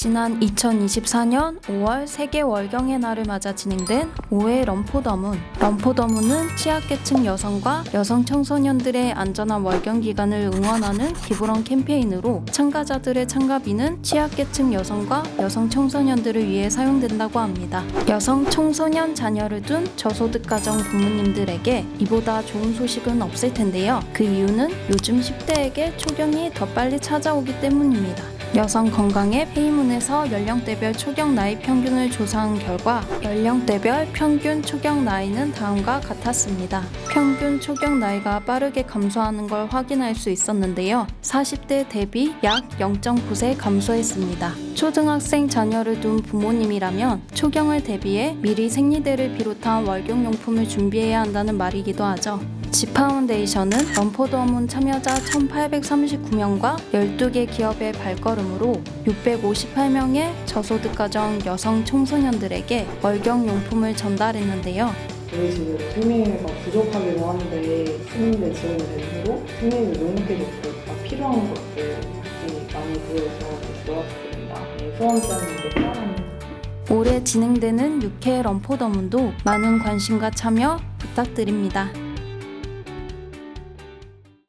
지난 2024년 5월 세계 월경의 날을 맞아 진행된 5회 럼포더문. 럼포더문은 취약계층 여성과 여성 청소년들의 안전한 월경 기간을 응원하는 기부런 캠페인으로 참가자들의 참가비는 취약계층 여성과 여성 청소년들을 위해 사용된다고 합니다. 여성 청소년 자녀를 둔 저소득 가정 부모님들에게 이보다 좋은 소식은 없을 텐데요. 그 이유는 요즘 10대에게 초경이 더 빨리 찾아오기 때문입니다. 여성 건강의 페이문 에서 연령대별 초경 나이 평균을 조사한 결과 연령대별 평균 초경 나이는 다음과 같았습니다. 평균 초경 나이가 빠르게 감소하는 걸 확인할 수 있었는데요. 40대 대비 약 0.9세 감소했습니다. 초등학생 자녀를 둔 부모님이라면 초경을 대비해 미리 생리대를 비롯한 월경용품을 준비해야 한다는 말이기도 하죠. 지파운데이션은 럼포더문 참여자 1,839명과 12개 기업의 발걸음으로 658명의 저소득 가정 여성 청소년들에게 월경용품을 전달했는데요. 저희 지금 생리가 부족하기도 한데 생리대 지원을 대상으로 생리를 용케 좋고 다 필요한 것들이 많이 보여서 좋았습니다. 네, 수험자님들 사랑합니다. 올해 진행되는 6회 럼포더문도 많은 관심과 참여 부탁드립니다.